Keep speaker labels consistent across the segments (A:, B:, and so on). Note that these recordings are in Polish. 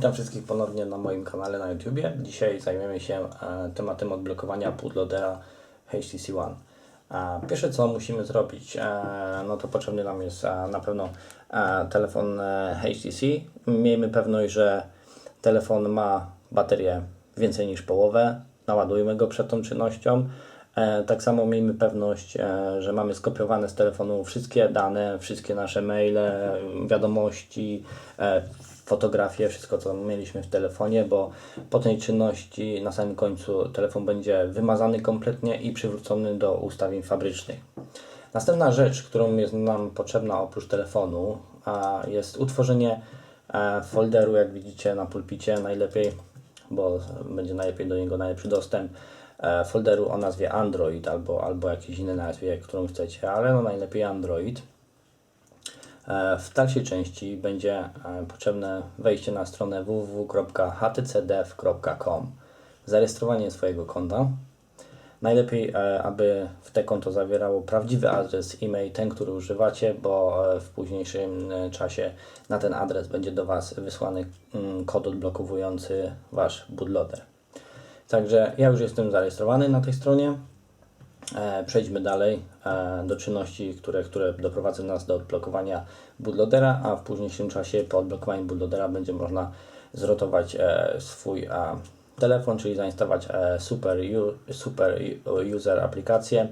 A: Witam wszystkich ponownie na moim kanale na YouTubie. Dzisiaj zajmiemy się e, tematem odblokowania bootloadera HTC One. Pierwsze co musimy zrobić, e, no to potrzebny nam jest e, na pewno e, telefon HTC. Miejmy pewność, że telefon ma baterię więcej niż połowę. Naładujmy go przed tą czynnością. Tak samo miejmy pewność, że mamy skopiowane z telefonu wszystkie dane, wszystkie nasze maile, wiadomości, fotografie, wszystko co mieliśmy w telefonie, bo po tej czynności na samym końcu telefon będzie wymazany kompletnie i przywrócony do ustawień fabrycznych. Następna rzecz, którą jest nam potrzebna oprócz telefonu, a jest utworzenie e, folderu, jak widzicie na pulpicie, najlepiej, bo będzie najlepiej do niego najlepszy dostęp, e, folderu o nazwie Android albo, albo jakiejś innej nazwie, którą chcecie, ale no najlepiej Android. E, W dalszej części będzie e, potrzebne wejście na stronę www.htcdev.com, zarejestrowanie swojego konta. Najlepiej, aby w te konto zawierało prawdziwy adres e-mail, ten, który używacie, bo w późniejszym czasie na ten adres będzie do Was wysłany kod odblokowujący Wasz bootloader. Także ja już jestem zarejestrowany na tej stronie. E, Przejdźmy dalej e, do czynności, które, które doprowadzą nas do odblokowania bootloadera, a w późniejszym czasie po odblokowaniu bootloadera będzie można zrotować e, swój telefon, czyli zainstalować super, super user aplikację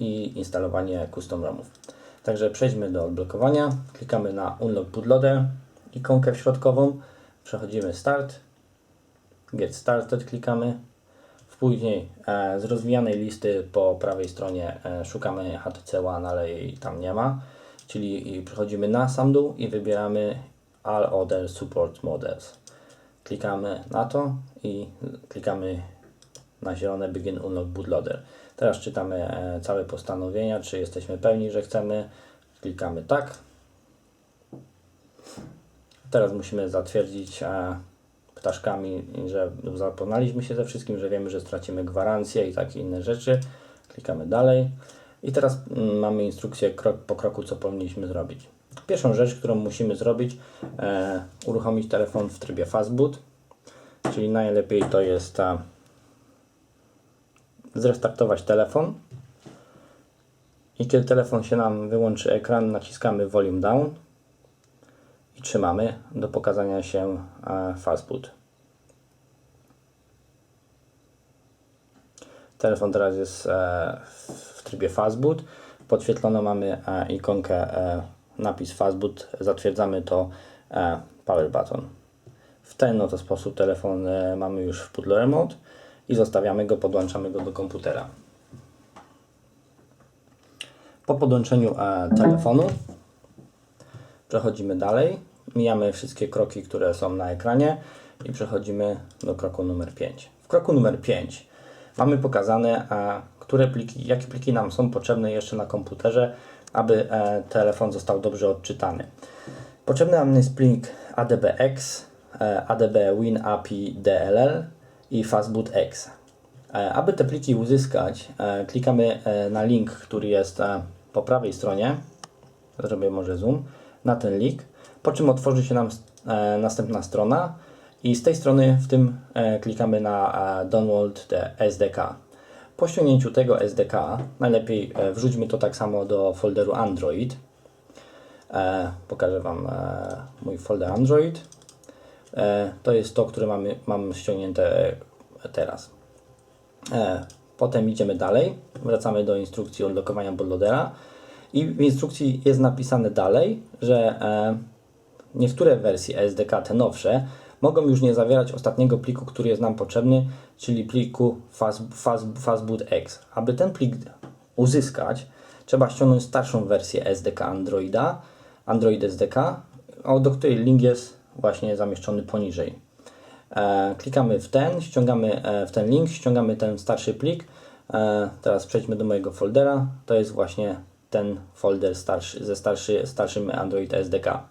A: i instalowanie custom ROMów. Także przejdźmy do odblokowania. Klikamy na Unlock Bootloader, ikonkę środkową, przechodzimy Start, Get Started klikamy. Później e, z rozwijanej listy po prawej stronie e, szukamy HTC One, ale jej tam nie ma. Czyli przechodzimy na sam dół i wybieramy All Other Support Models. Klikamy na to i klikamy na zielone Begin Unlock Bootloader. Teraz czytamy e, całe postanowienia, czy jesteśmy pewni, że chcemy. Klikamy tak. Teraz musimy zatwierdzić ptaszkami, że zapoznaliśmy się ze wszystkim, że wiemy, że stracimy gwarancję i takie inne rzeczy. Klikamy dalej. I teraz mm, mamy instrukcję krok po kroku, co powinniśmy zrobić. Pierwszą rzecz, którą musimy zrobić, e, uruchomić telefon w trybie fastboot, czyli najlepiej to jest e, zrestartować telefon i kiedy telefon się nam wyłączy ekran, naciskamy volume down i trzymamy do pokazania się e, fastboot. Telefon teraz jest e, w trybie fastboot. Podświetlono mamy e, ikonkę napis fastboot. Zatwierdzamy to power button. W ten oto sposób telefon mamy już w bootloader mode i zostawiamy go, podłączamy go do komputera. Po podłączeniu telefonu Przechodzimy dalej, mijamy wszystkie kroki, które są na ekranie i przechodzimy do kroku numer 5. W kroku numer 5 mamy pokazane, e, które pliki, jakie pliki nam są potrzebne jeszcze na komputerze, aby e, telefon został dobrze odczytany. Potrzebny nam jest plik ADBX, e, ADB Win API DLL i FastbootX. E, Aby te pliki uzyskać, klikamy na link, który jest po prawej stronie. Zrobię może zoom na ten link, po czym otworzy się nam e, następna strona i z tej strony w tym e, klikamy na e, download the SDK. Po ściągnięciu tego SDK najlepiej wrzućmy to tak samo do folderu Android. Pokażę Wam mój folder Android. To jest to, które mamy, mam ściągnięte teraz. Potem idziemy dalej, wracamy do instrukcji odblokowania bootloadera i w instrukcji jest napisane dalej, że e, niektóre wersje SDK, te nowsze, mogą już nie zawierać ostatniego pliku, który jest nam potrzebny, czyli pliku fast, fast. Aby ten plik uzyskać, trzeba ściągnąć starszą wersję SDK Androida, Android SDK, do której link jest właśnie zamieszczony poniżej. E, klikamy w ten, ściągamy e, w ten link, ściągamy ten starszy plik. Teraz przejdźmy do mojego foldera. To jest właśnie ten folder starszy, ze starszy, starszym Android SDK.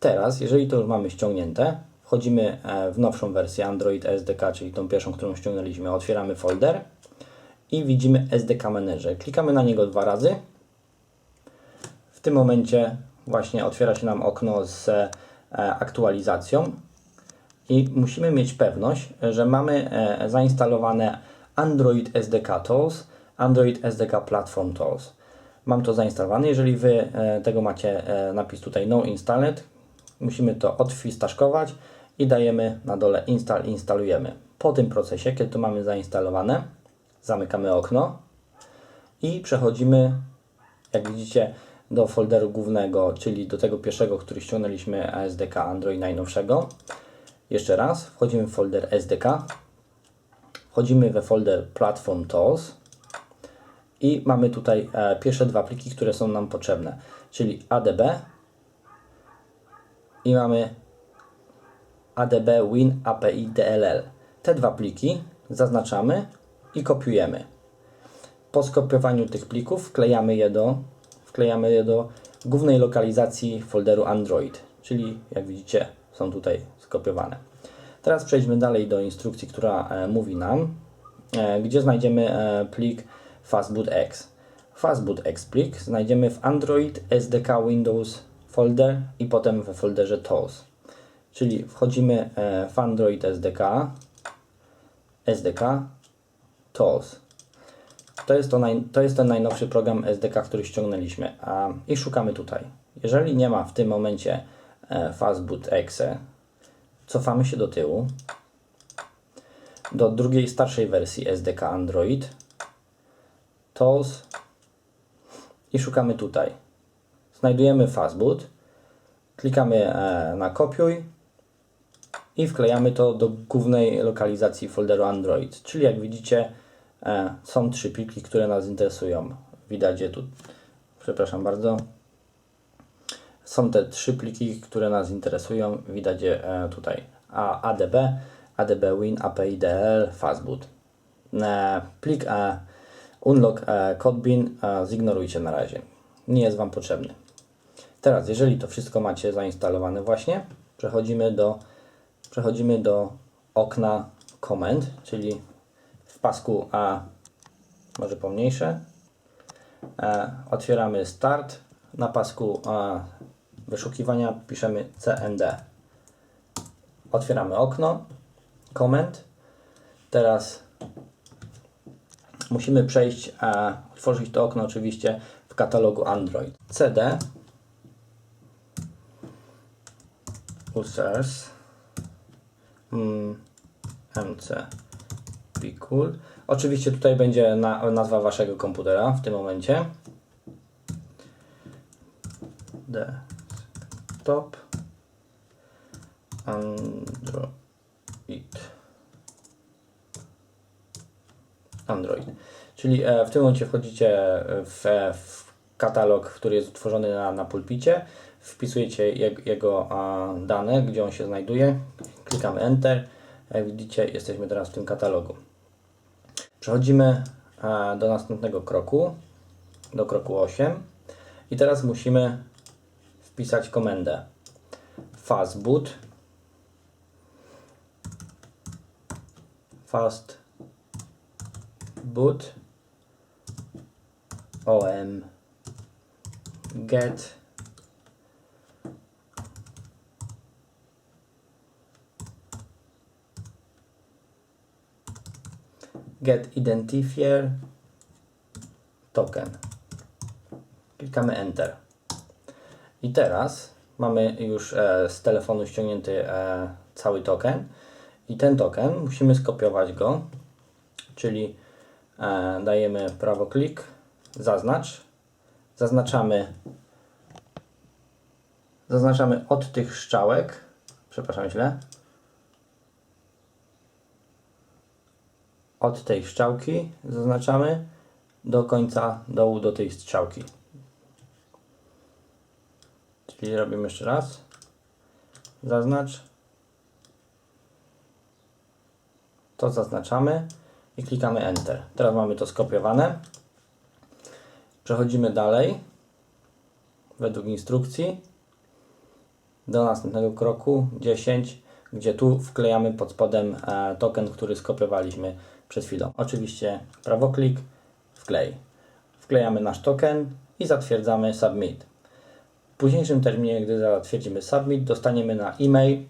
A: Teraz, jeżeli to już mamy ściągnięte, wchodzimy e, w nowszą wersję Android SDK, czyli tą pierwszą, którą ściągnęliśmy. Otwieramy folder i widzimy SDK Manager. Klikamy na niego dwa razy. W tym momencie właśnie otwiera się nam okno z e, aktualizacją i musimy mieć pewność, że mamy e, zainstalowane Android SDK Tools, Android SDK Platform Tools. Mam to zainstalowane. Jeżeli Wy e, tego macie e, napis tutaj No Installed, musimy to odfistaszkować i dajemy na dole Install, instalujemy. Po tym procesie, kiedy to mamy zainstalowane, zamykamy okno i przechodzimy, jak widzicie, do folderu głównego, czyli do tego pierwszego, który ściągnęliśmy SDK Android najnowszego. Jeszcze raz, wchodzimy w folder SDK, wchodzimy we folder Platform Tools i mamy tutaj e, pierwsze dwa pliki, które są nam potrzebne, czyli ADB i mamy ADB Win API DLL. Te dwa pliki zaznaczamy i kopiujemy. Po skopiowaniu tych plików wklejamy je do, wklejamy je do głównej lokalizacji folderu Android, czyli jak widzicie są tutaj skopiowane. Teraz przejdźmy dalej do instrukcji, która e, mówi nam, e, gdzie znajdziemy plik fastbootx. Fastbootx plik znajdziemy w Android SDK Windows folder i potem w folderze tools. Czyli wchodzimy e, w Android SDK, SDK, tools. To jest, to, naj, to jest ten najnowszy program SDK, który ściągnęliśmy a, i szukamy tutaj. Jeżeli nie ma w tym momencie e, fastbootx, cofamy się do tyłu do drugiej, starszej wersji SDK Android, tools i szukamy tutaj. Znajdujemy fastboot, klikamy e, na kopiuj i wklejamy to do głównej lokalizacji folderu Android. Czyli jak widzicie e, są trzy pliki, które nas interesują. Widać je tu, przepraszam bardzo. Są te trzy pliki, które nas interesują. Widać je e, tutaj. A ADB, ADB Win, API DL, Fastboot. Plik Unlock Codebin zignorujcie na razie. Nie jest Wam potrzebny. Teraz, jeżeli to wszystko macie zainstalowane właśnie, przechodzimy do, przechodzimy do okna Command, czyli w pasku A, może pomniejsze, e, otwieramy Start, na pasku wyszukiwania piszemy CND. Otwieramy okno, Command, teraz musimy przejść, e, otworzyć to okno oczywiście w katalogu Android. CD users mc be cool. Oczywiście tutaj będzie na, nazwa waszego komputera w tym momencie. Desktop Android Android. Czyli e, w tym momencie wchodzicie w, w katalog, który jest utworzony na, na pulpicie, wpisujecie jego dane, gdzie on się znajduje, klikamy Enter. Jak widzicie, jesteśmy teraz w tym katalogu. Przechodzimy e, do następnego kroku, do kroku 8 i teraz musimy wpisać komendę. Fastboot. Fast boot om get. Get identifier. Token. Klikamy Enter. I teraz mamy już e, z telefonu ściągnięty e, cały token. I ten token musimy skopiować go, czyli e, dajemy prawo klik, zaznacz, zaznaczamy zaznaczamy od tych strzałek, przepraszam źle, od tej strzałki zaznaczamy do końca dołu do tej strzałki. Czyli robimy jeszcze raz. Zaznacz. To zaznaczamy i klikamy Enter. Teraz mamy to skopiowane. Przechodzimy dalej według instrukcji. do następnego kroku 10, gdzie tu wklejamy pod spodem e, token, który skopiowaliśmy przed chwilą. Oczywiście prawoklik, wklej. Wklejamy nasz token i zatwierdzamy submit. W późniejszym terminie, gdy zatwierdzimy submit, dostaniemy na e-mail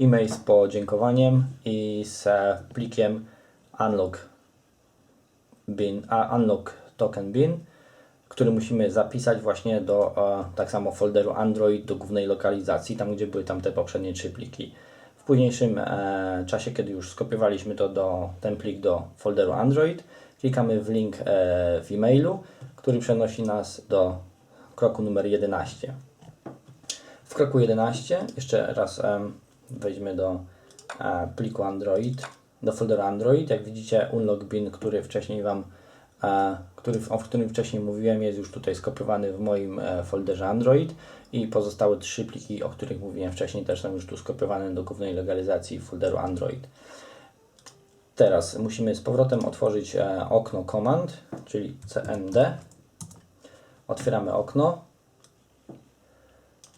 A: e-mail z podziękowaniem i z e, plikiem unlock bin, unlock token bin, który musimy zapisać właśnie do e, tak samo folderu Android do głównej lokalizacji, tam gdzie były tam te poprzednie trzy pliki. W późniejszym e, czasie, kiedy już skopiowaliśmy to do ten plik do folderu Android, klikamy w link e, w e-mailu, który przenosi nas do kroku numer 11. W kroku 11 jeszcze raz em, wejdźmy do e, pliku Android, do folderu Android. Jak widzicie, unlock bin, który wcześniej Wam, e, który, o którym wcześniej mówiłem, jest już tutaj skopiowany w moim e, folderze Android i pozostałe trzy pliki, o których mówiłem wcześniej, też są już tu skopiowane do głównej legalizacji folderu Android. Teraz musimy z powrotem otworzyć e, okno command, czyli cmd. Otwieramy okno.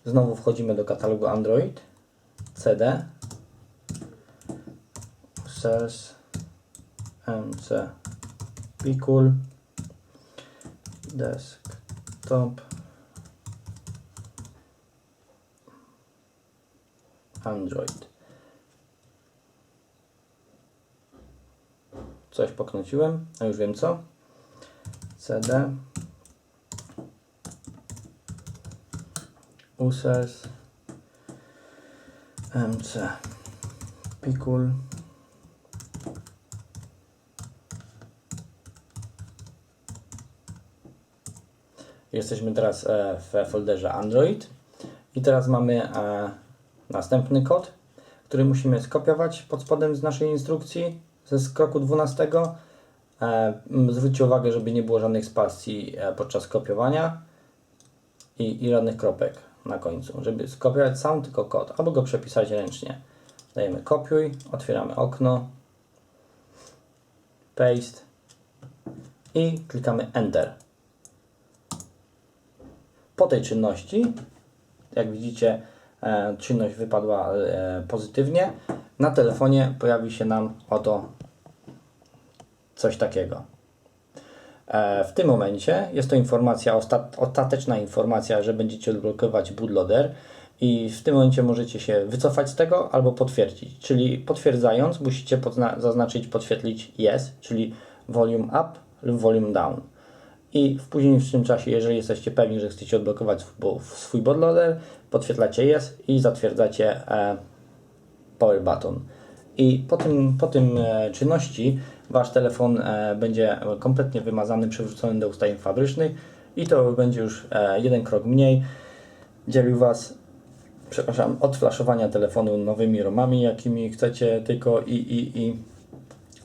A: Znowu wchodzimy do katalogu Android. CD. Sales. MC. Pikul. Desktop. Android. Coś poknąciłem, a już wiem co. CD. Users. MC. Pikul. Jesteśmy teraz e, w folderze Android i teraz mamy e, następny kod, który musimy skopiować pod spodem z naszej instrukcji ze kroku 12. E, Zwróćcie uwagę, żeby nie było żadnych spacji podczas kopiowania i, i żadnych kropek na końcu, żeby skopiować sam tylko kod, albo go przepisać ręcznie. Dajemy kopiuj, otwieramy okno, paste i klikamy Enter. Po tej czynności, jak widzicie, e, czynność wypadła e, pozytywnie. Na telefonie pojawi się nam oto coś takiego. E, w tym momencie jest to informacja, ostat, ostateczna informacja, że będziecie odblokować bootloader i w tym momencie możecie się wycofać z tego albo potwierdzić. Czyli potwierdzając musicie zaznaczyć, podświetlić yes, czyli volume up lub volume down. I w późniejszym czasie, jeżeli jesteście pewni, że chcecie odblokować swój, bo- swój bootloader, podświetlacie yes i zatwierdzacie e, power button. I po tym, po tym e, czynności Wasz telefon e, będzie kompletnie wymazany, przywrócony do ustawień fabrycznych i to będzie już jeden krok mniej dzielił Was przepraszam, od flaszowania telefonu nowymi ROMami, jakimi chcecie, tylko i, i, i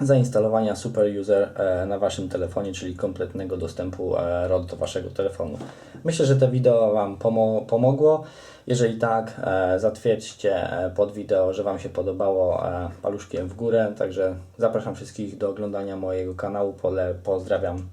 A: zainstalowania Super User e, na Waszym telefonie, czyli kompletnego dostępu e, ROT do Waszego telefonu. Myślę, że to wideo Wam pomo- pomogło. Jeżeli tak, e, zatwierdźcie pod wideo, że Wam się podobało paluszkiem w górę. Także zapraszam wszystkich do oglądania mojego kanału. Pozdrawiam.